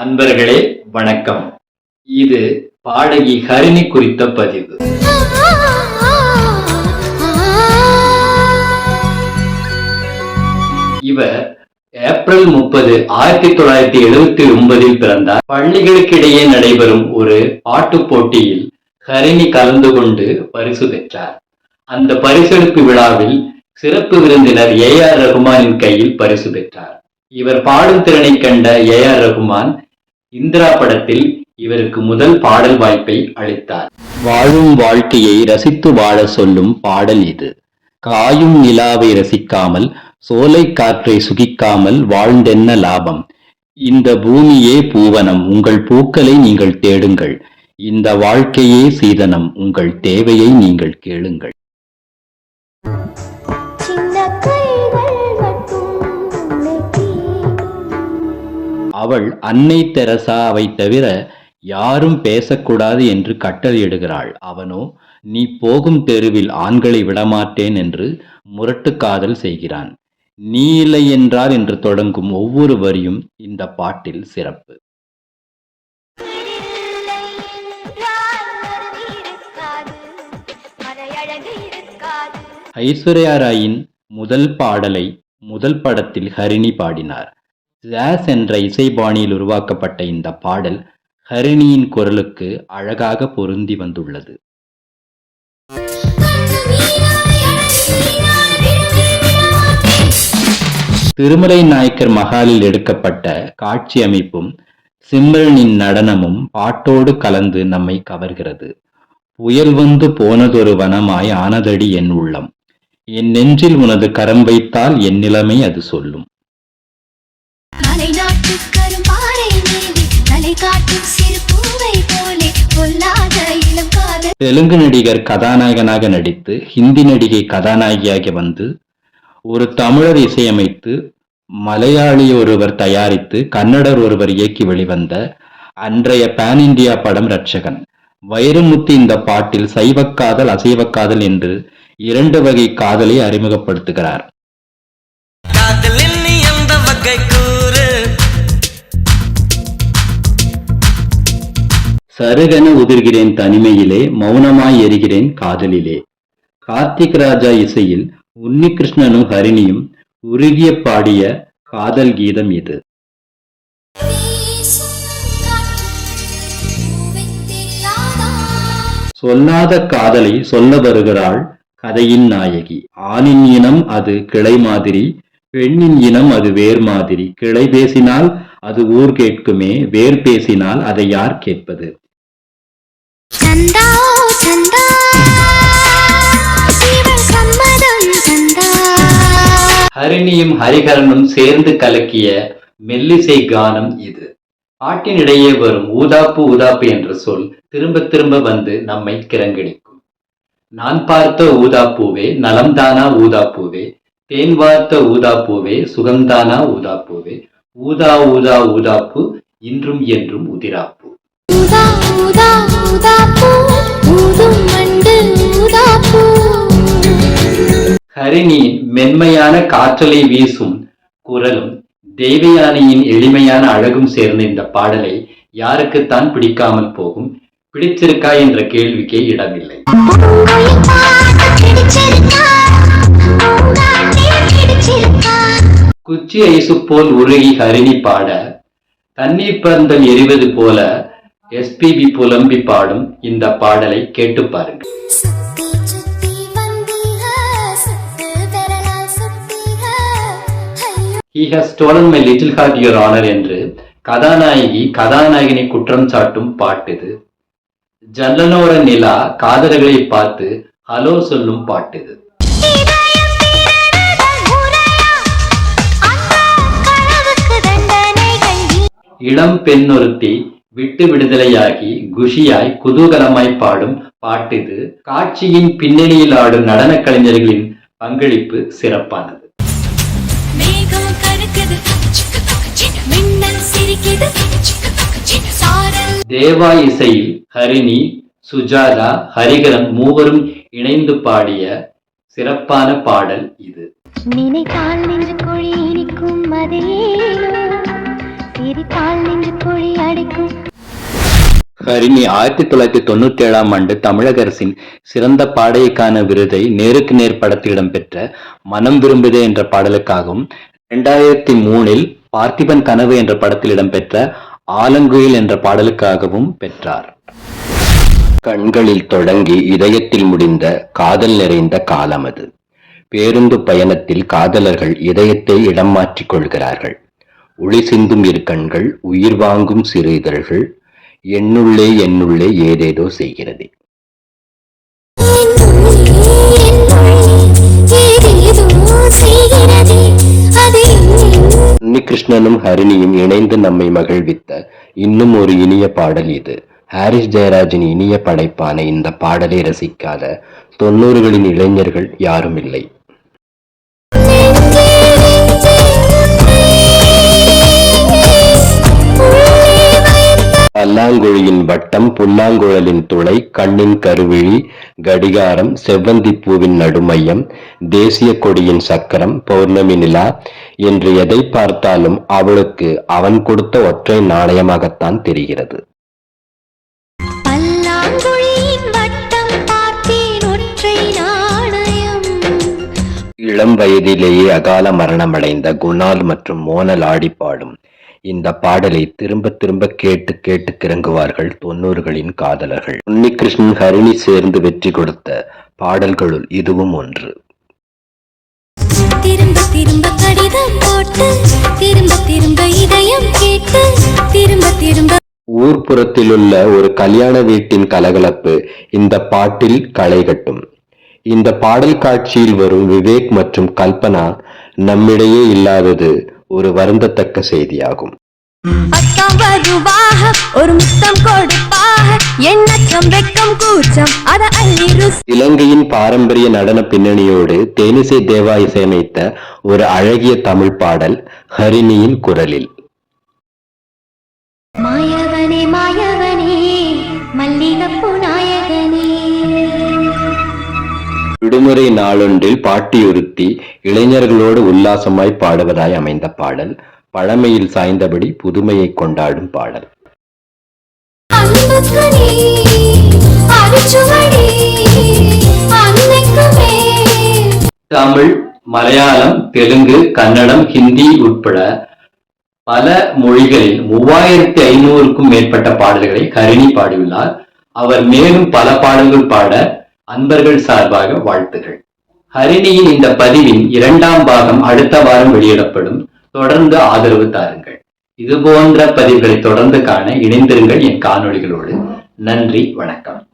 அன்பர்களே வணக்கம். இது பாடகி ஹரிணி குறித்த பதிவு. இவர் ஏப்ரல் முப்பது ஆயிரத்தி தொள்ளாயிரத்தி எழுபத்தி ஒன்பதில் பிறந்தார். பள்ளிகளுக்கிடையே நடைபெறும் ஒரு பாட்டுப் போட்டியில் ஹரிணி கலந்து கொண்டு பரிசு பெற்றார். அந்த பரிசெடுப்பு விழாவில் சிறப்பு விருந்தினர் ஏ ஆர் ரகுமானின் கையில் பரிசு பெற்றார். இவர் பாடும் திறனை கண்ட ஏ ஆர் ரகுமான் இந்திரா படத்தில் இவருக்கு முதல் பாடல் வாய்ப்பை அளித்தார். வாழும் வாழ்க்கையை ரசித்து வாழ சொல்லும் பாடல் இது. காயும் நிலாவை ரசிக்காமல் சோலை காற்றை சுகிக்காமல் வாழ்ந்தென்ன லாபம்? இந்த பூமியே பூவனம் உங்கள் பூக்களை நீங்கள் தேடுங்கள். இந்த வாழ்க்கையே சீதனம் உங்கள் தேவையை நீங்கள் கேளுங்கள். அவள் அன்னை தெரசாவை தவிர யாரும் பேசக்கூடாது என்று கட்டளையிடுகிறாள் அவனோ நீ போகும் தெருவில் ஆண்களை விடமாட்டேன் என்று முரட்டு காதல் செய்கிறான். நீ இல்லை என்றால் என்று தொடங்கும் ஒவ்வொரு வரியும் இந்த பாட்டில் சிறப்பு. ஐஸ்வர்யா ராயின் முதல் பாடலை முதல் படத்தில் ஹரிணி பாடினார். ஜாஸ் என்ற இசைபாணியில் உருவாக்கப்பட்ட இந்த பாடல் ஹரிணியின் குரலுக்கு அழகாக பொருந்தி வந்துள்ளது. திருமலை நாயக்கர் மகாலில் எடுக்கப்பட்ட காட்சி அமைப்பும் சிம்மரனின் நடனமும் பாட்டோடு கலந்து நம்மை கவர்கிறது. புயல் வந்து போனதொரு வனமாய் ஆனதடி என் உள்ளம். என் நெஞ்சில் உனது கரம் வைத்தால் என் நிலைமை அது சொல்லும். தெலுங்கு நடிகர் கதாநாயகனாக நடித்து ஹிந்தி நடிகை கதாநாயகியாக வந்து ஒரு தமிழர் இசையமைத்து மலையாளி ஒருவர் தயாரித்து கன்னடர் ஒருவர் இயக்கி வெளிவந்த அன்றைய பேன் இந்தியா படம் ரட்சகன் வைரமுத்து இந்த பாட்டில் சைவக்காதல் அசைவக்காதல் என்று இரண்டு வகை காதலை அறிமுகப்படுத்துகிறார். சருகென உதிர்கிறேன் தனிமையிலே மௌனமாய் எரிகிறேன் காதலிலே. கார்த்திக் ராஜா இசையில் உன்னிகிருஷ்ணனும் ஹரிணியும் உருகிய பாடிய காதல் கீதம் இது. சொல்லாத காதலை சொல்ல வருகிறாள் கதையின் நாயகி. ஆணின் இனம் அது கிளை மாதிரி பெண்ணின் இனம் அது வேர் மாதிரி. கிளை பேசினால் அது ஊர் கேட்குமே வேர் பேசினால் அதை யார் கேட்பது? சந்தா சந்தா. இவள் சம்மதம் சந்தா. ஹரிணியும் ஹரிஹரனும் சேர்ந்து கலக்கிய மெல்லிசை கானம் இது. பாட்டினிடையே வரும் ஊதாப்பு ஊதாப்பு என்ற சொல் திரும்ப திரும்ப வந்து நம்மை கிரங்கடிக்கும். நான் பார்த்த ஊதாப்பூவே நலம்தானா ஊதாப்பூவே? தேன் வார்த்த ஊதாப்பூவே சுகம்தானா ஊதாப்பூவே? ஊதா ஊதா ஊதாப்பு இன்றும் என்றும் உதிராப்பு. ஹரிணியின் மென்மையான காற்றலை வீசும் குரலும் தேவயானியின் எளிமையான அழகும் சேர்ந்த இந்த பாடலை யாருக்குத்தான் பிடிக்காமல் போகும்? பிடிச்சிருக்கா என்ற கேள்விக்கே இடமில்லை. குச்சி ஐசு போல் உருகி ஹரிணி பாட தண்ணீர் பந்தல் எரிவது போல எஸ்பிபி புலம்பி பாடும் இந்த பாடலை கேட்டு பாருங்கள். He has stolen my little heart your honour என்று கதாநாயகி கதாநாயகனை குற்றம் சாட்டும் பாட்டு இது. நிலா காதலர்களை பார்த்து ஹலோ சொல்லும் பாட்டு இது. இளம் பெண் ஒருத்தி விட்டு விடுதலையாகி குஷியாய் குதூகலமாய் பாடும் பாட்டு இது. காட்சியின் பின்னணியில் ஆடும் நடனக் கலைஞர்களின் பங்களிப்பு சிறப்பானது. மேகம் கருக்குது மின்னல் சிரிக்குது. சாரல். தேவா இசையில் ஹரிணி சுஜாதா ஹரிகரன் மூவரும் இணைந்து பாடிய சிறப்பான பாடல் இது. நினைத்தால் நின்று கொழி இனிக்கும் அதே சிரித்தால் நெஞ்சு குழி அடைக்கும் ஹரிணி ஆயிரத்தி தொள்ளாயிரத்தி தொண்ணூத்தி ஏழாம் ஆண்டு தமிழக அரசின் சிறந்த பாடையைக்கான விருதை நேருக்கு நேர் படத்தில் இடம்பெற்ற மனம் விரும்புதே என்ற பாடலுக்காகவும் இரண்டாயிரத்தி மூணில் பார்த்திபன் கனவு என்ற படத்தில் இடம்பெற்ற ஆலங்குயில் என்ற பாடலுக்காகவும் பெற்றார். கண்களில் தொடங்கி இதயத்தில் முடிந்த காதல் நிறைந்த காலம் அது. பேருந்து பயணத்தில் காதலர்கள் இதயத்தை இடம் மாற்றிக் கொள்கிறார்கள். ஒளி சிந்தும் இரு கண்கள் உயிர் வாங்கும் சிறு இதழ்கள் என்னுள்ளே என்னுள்ளே ஏதேதோ செய்கிறது. உன்னிகிருஷ்ணனும் ஹரிணியும் இணைந்து நம்மை மகிழ்வித்த இன்னும் ஒரு இனிய பாடல் இது ஹாரிஸ் ஜெயராஜின் இனிய படைப்பான இந்த பாடலை ரசிக்காத தொண்ணூறுகளின் இளைஞர்கள் யாரும் இல்லை பல்லாங்குழியின் வட்டம் புல்லாங்குழலின் துளை கண்ணின் கருவிழி கடிகாரம் செவ்வந்தி பூவின் நடுமையம் தேசிய கொடியின் சக்கரம் பௌர்ணமி நிலா என்று எதை பார்த்தாலும் அவளுக்கு அவன் கொடுத்த ஒற்றை நாணயமாகத்தான் தெரிகிறது. இளம் வயதிலேயே அகால மரணமடைந்த குணால் மற்றும் மோனல் ஆடி பாடும் இந்த பாடலை திரும்ப திரும்ப கேட்டு கேட்டு கிறங்குவார்கள் தொண்ணூறுகளின் காதலர்கள். உன்னிகிருஷ்ணன் ஹரிணி சேர்ந்து வெற்றி கொடுத்த பாடல்களுள் இதுவும் ஒன்று. திரும்ப திரும்ப கடிதம் போட்டு திரும்ப திரும்ப இதயம் கேட்டு திரும்ப திரும்ப ஊர்ப்புறத்திலுள்ள ஒரு கல்யாண வீட்டின் கலகலப்பு இந்த பாட்டில் களை கட்டும். இந்த பாடல் காட்சியில் வரும் விவேக் மற்றும் கல்பனா நம்மிடையே இல்லாதது ஒரு வருந்தத்தக்க செய்தியாகும். பத்தாம் வருவாக ஒரு முத்தம் கொடுப்பாக எண்ணச்சம் வெக்கம் கூச்சம் அத அள்ளி ருசி இலங்கையின் பாரம்பரிய நடன பின்னணியோடு தேனிசை தேவா இசையமைத்த ஒரு அழகிய தமிழ் பாடல் ஹரிணியின் குரலில். மாயவனே விடுமுறை நாளொன்றில் பாட்டியொருத்தி இளைஞர்களோடு உல்லாசமாய் பாடுவதாய் அமைந்த பாடல் பழமையில் சாய்ந்தபடி புதுமையை கொண்டாடும் பாடல். தமிழ் மலையாளம் தெலுங்கு கன்னடம் ஹிந்தி உட்பட பல மொழிகளில் மூவாயிரத்தி ஐநூறுக்கும் மேற்பட்ட பாடல்களை ஹரிணி பாடியுள்ளார். அவர் மேலும் பல பாடல்கள் பாட அன்பர்கள் சார்பாக வாழ்த்துகள். ஹரிணியின் இந்த பதிவின் இரண்டாம் பாகம் அடுத்த வாரம் வெளியிடப்படும். தொடர்ந்து ஆதரவு தாருங்கள். இது போன்ற பதிவுகளை தொடர்ந்து காண இணைந்திருங்கள் என் காணொளிகளோடு. நன்றி வணக்கம்.